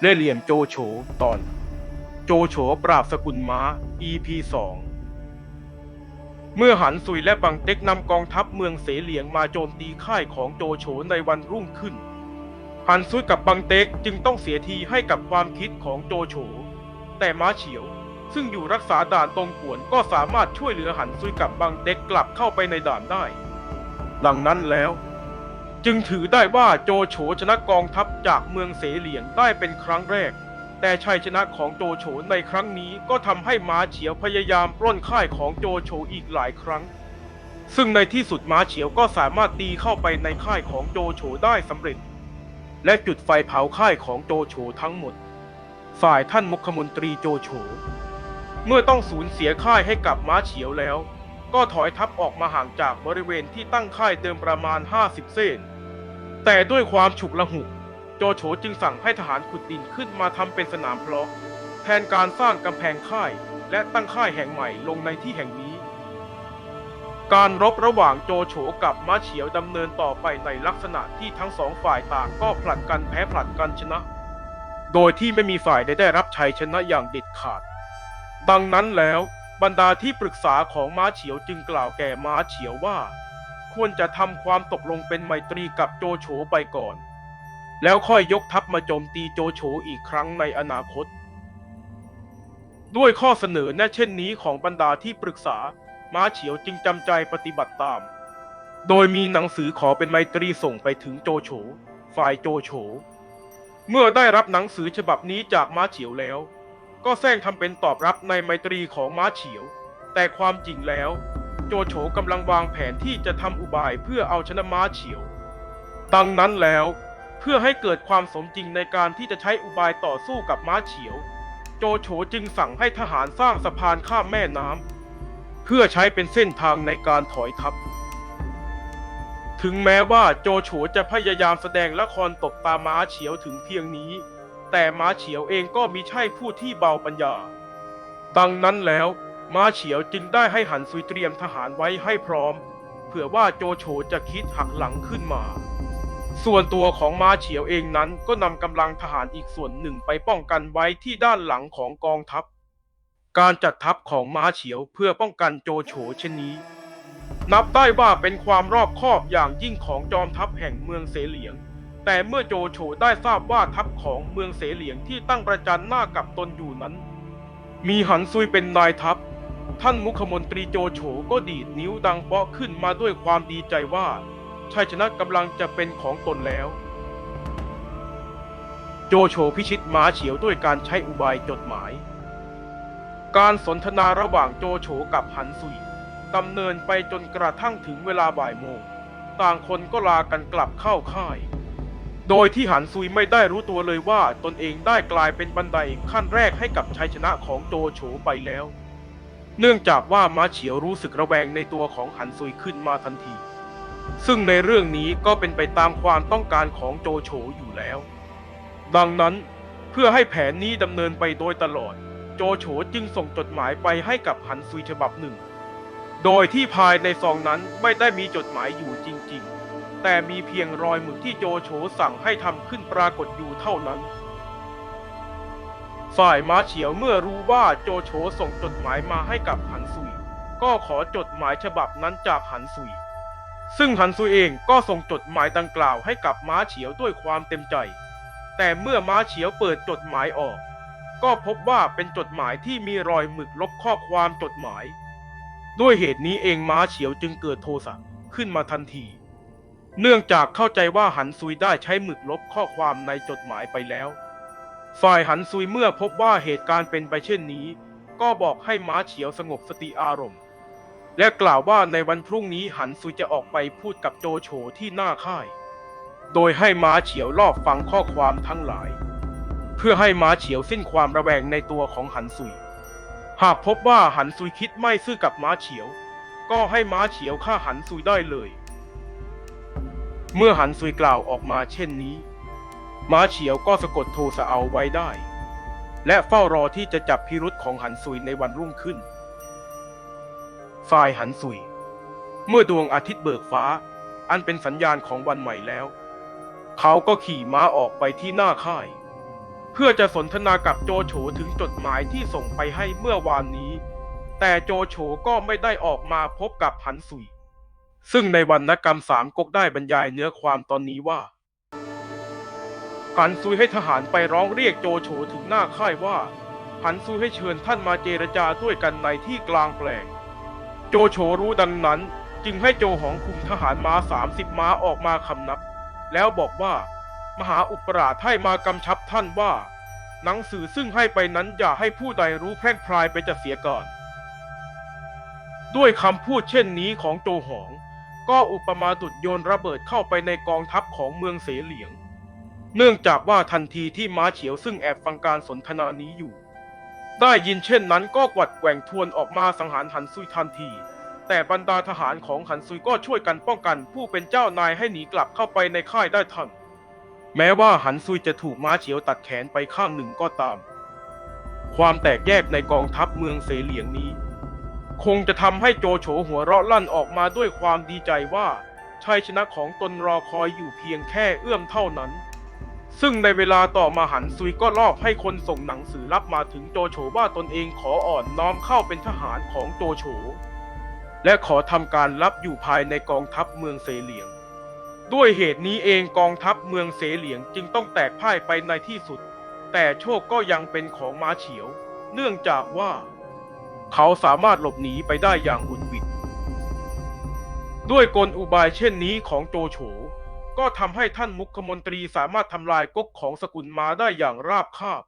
เล่เหลี่ยมโจโฉตอน โจโฉปราบสกุลม้า EP 2 เมื่อหันซุยและบังเต็กนำกองทัพเมืองเสเหลียงมาโจมตีค่ายของโจโฉในวันรุ่งขึ้น หันซุยกับบังเต็กจึงต้องเสียทีให้กับความคิดของโจโฉ แต่ม้าเฉียว ซึ่งอยู่รักษาด่านตรงกวนก็สามารถช่วยเหลือหันซุยกับบังเต็กกลับเข้าไปในด่านได้ ดังนั้นแล้ว จึงถือได้ว่าโจโฉชนะกองทัพจากเมืองเสเหลียงได้เป็นครั้งแรก แต่ชัยชนะของโจโฉในครั้งนี้ก็ทำให้ม้าเฉียวพยายามปล้นค่ายของโจโฉอีกหลายครั้ง ซึ่งในที่สุดม้าเฉียวก็สามารถตีเข้าไปในค่ายของโจโฉได้สำเร็จ และจุดไฟเผาค่ายของโจโฉทั้งหมด ฝ่ายท่านมุขมนตรีโจโฉเมื่อต้องสูญเสียค่ายให้กับม้าเฉียวแล้ว ก็ถอยทัพออกมาห่างจากบริเวณที่ตั้งค่ายเดิมประมาณ 50เส้น แต่ด้วยความฉุกละหุก โจโฉจึงสั่งให้ทหารขุดดินขึ้นมาทำเป็นสนามเพลาะแทนการสร้างกำแพงค่ายและตั้งค่ายแห่งใหม่ลงในที่แห่งนี้ การรบระหว่างโจโฉกับม้าเฉียวดำเนินต่อไปในลักษณะที่ทั้งสองฝ่ายต่างก็ผลัดกันแพ้ผลัดกันชนะ โดยที่ไม่มีฝ่ายใดได้รับชัยชนะอย่างเด็ดขาด ดังนั้นแล้วบรรดาที่ปรึกษาของม้าเฉียวจึงกล่าวแก่ม้าเฉียวว่า ควรจะทำความตกลงเป็นไมตรีกับโจโฉไปก่อน แล้วค่อยยกทัพมาโจมตีโจโฉอีกครั้งในอนาคต ด้วยข้อเสนอแนะเช่นนี้ของบรรดาที่ปรึกษาม้าเฉียวจึงจำใจปฏิบัติตาม โดยมีหนังสือขอเป็นไมตรีส่งไปถึงโจโฉ ฝ่ายโจโฉ เมื่อได้รับหนังสือฉบับนี้จากม้าเฉียวแล้ว ก็แซงทำเป็นตอบรับในไมตรีของม้าเฉียว แต่ความจริงแล้ว จโฉกำลังวางแผนที่จะทำอุบายเพื่อเอาชนะม้าเฉียว ดังนั้นแล้วเพื่อให้เกิดความสมจริงในการที่จะใช้อุบายต่อสู้กับม้าเฉียว โจโฉจึงสั่งให้ทหารสร้างสะพานข้ามแม่น้ำเพื่อใช้เป็นเส้นทางในการถอยทัพ ถึงแม้ว่าโจโฉจะพยายามแสดงละครตบตาม้าเฉียวถึงเพียงนี้ แต่ม้าเฉียวเองก็มิใช่ผู้ที่เบาปัญญา ดังนั้นแล้ว มาเฉียวจึงได้ให้หันซุยเตรียมทหารไว้ให้พร้อม เผื่อว่าโจโฉจะคิดหักหลังขึ้นมา ส่วนตัวของมาเฉียวเองนั้นก็นำกำลังทหารอีกส่วนหนึ่งไปป้องกันไว้ที่ด้านหลังของกองทัพ การจัดทัพของมาเฉียวเพื่อป้องกันโจโฉเช่นนี้ นับได้ว่าเป็นความรอบคอบอย่างยิ่งของจอมทัพแห่งเมืองเสเหลียงแต่เมื่อโจโฉได้ทราบว่าทัพของเมืองเสเหลียงที่ตั้งประจันหน้ากับตนอยู่นั้น มีหันซุยเป็นนายทัพ ท่านมุขมนตรีโจโฉก็ดีดนิ้วดังเปาะขึ้นมาด้วยความดีใจว่าชัยชนะกำลังจะเป็นของตนแล้ว โจโฉพิชิตม้าเฉียวด้วยการใช้อุบายจดหมาย การสนทนาระหว่างโจโฉกับหันซุยดำเนินไปจนกระทั่งถึงเวลาบ่ายโมง ต่างคนก็ลากันกลับเข้าค่าย โดยที่หันซุยไม่ได้รู้ตัวเลยว่าตนเองได้กลายเป็นบันไดขั้นแรกให้กับชัยชนะของโจโฉไปแล้ว เนื่องจากว่าม้าเฉียวรู้สึกระแวงในตัวของหันซุยขึ้นมาทันที ซึ่งในเรื่องนี้ก็เป็นไปตามความต้องการของโจโฉอยู่แล้ว ดังนั้นเพื่อให้แผนนี้ดำเนินไปโดยตลอด โจโฉจึงส่งจดหมายไปให้กับหันซุยฉบับหนึ่ง โดยที่ภายในซองนั้นไม่ได้มีจดหมายอยู่จริง ๆ แต่มีเพียงรอยหมึกที่โจโฉสั่งให้ทำขึ้นปรากฏอยู่เท่านั้น ฝ่ายม้าเฉียวเมื่อรู้ว่าโจโฉส่งจดหมายมาให้กับหันซุย ก็ขอจดหมายฉบับนั้นจากหันซุย ซึ่งหันซุยเองก็ส่งจดหมายดังกล่าวให้กับม้าเฉียวด้วยความเต็มใจ แต่เมื่อม้าเฉียวเปิดจดหมายออก ก็พบว่าเป็นจดหมายที่มีรอยหมึกลบข้อความจดหมาย ด้วยเหตุนี้เองม้าเฉียวจึงเกิดโทสะขึ้นมาทันที เนื่องจากเข้าใจว่าหันซุยได้ใช้หมึกลบข้อความในจดหมายไปแล้ว ฝ่ายหันซุยเมื่อพบว่าเหตุการณ์เป็นไปเช่นนี้ ก็บอกให้ม้าเฉียวสงบสติอารมณ์ และกล่าวว่าในวันพรุ่งนี้หันซุยจะออกไปพูดกับโจโฉที่หน้าค่าย โดยให้ม้าเฉียวรอบฟังข้อความทั้งหลาย เพื่อให้ม้าเฉียวสิ้นความระแวงในตัวของหันซุย หากพบว่าหันซุยคิดไม่ซื่อกับม้าเฉียว ก็ให้ม้าเฉียวฆ่าหันซุยได้เลย เมื่อหันซุยกล่าวออกมาเช่นนี้ ม้าเฉียวก็สะกดโทสะเอาไว้ได้ และเฝ้ารอที่จะจับพิรุษของหันซุยในวันรุ่งขึ้น ฝ่ายหันซุย เมื่อดวงอาทิตย์เบิกฟ้า อันเป็นสัญญาณของวันใหม่แล้ว เขาก็ขี่ม้าออกไปที่หน้าค่าย เพื่อจะสนทนากับโจโฉถึงจดหมายที่ส่งไปให้เมื่อวานนี้ แต่โจโฉก็ไม่ได้ออกมาพบกับหันสุย ซึ่งในวรรณกรรมสามก๊กได้บรรยายเนื้อความตอนนี้ว่า หันซุยให้ทหารไปร้องเรียกโจโฉถึงหน้าค่ายว่าหันซุยให้เชิญท่านมาเจรจาด้วยกันในที่กลางแปลง โจโฉรู้ดังนั้นจึงให้โจหองคุมทหารม้าสามสิบม้าออกมาคำนับ แล้วบอกว่ามหาอุปราชให้มากำชับท่านว่า หนังสือซึ่งให้ไปนั้นอย่าให้ผู้ใดรู้แพร่พรายไปจะเสียก่อน ด้วยคำพูดเช่นนี้ของโจหอง ก็อุปมาดุดโยนระเบิดเข้าไปในกองทัพของเมืองเสเหลียง เนื่องจากว่าทันทีที่ม้าเฉียวซึ่งแอบฟังการสนทนานี้อยู่ ได้ยินเช่นนั้นก็กวัดแกว่งทวนออกมาสังหารหันซุยทันที แต่บรรดาทหารของหันซุยก็ช่วยกันป้องกันผู้เป็นเจ้านายให้หนีกลับเข้าไปในค่ายได้ทันแม้ว่าหันซุยจะถูกม้าเฉียวตัดแขนไปข้างหนึ่งก็ตาม ความแตกแยกในกองทัพเมืองเสเหลียงนี้ คงจะทำให้โจโฉหัวเราะลั่นออกมาด้วยความดีใจว่าชัยชนะของตนรอคอยอยู่เพียงแค่เอื้อมเท่านั้น ซึ่งในเวลาต่อมาหันซุยก็รอบให้คนส่งหนังสือรับมาถึงโจโฉว่าตนเองขออ่อนน้อมเข้าเป็นทหารของโจโฉและขอทำการรับอยู่ภายในกองทัพเมืองเสเหลียง ด้วยเหตุนี้เองกองทัพเมืองเสเหลียงจึงต้องแตกพ่ายไปในที่สุด แต่โชคก็ยังเป็นของมาเฉียว เนื่องจากว่า เขาสามารถหลบหนีไปได้อย่างหุดวิดด้วยกลอุบายเช่นนี้ของโจโฉ ก็ทำให้ท่านมุขมนตรีสามารถทำลายก๊กของสกุลมาได้อย่างราบคาบ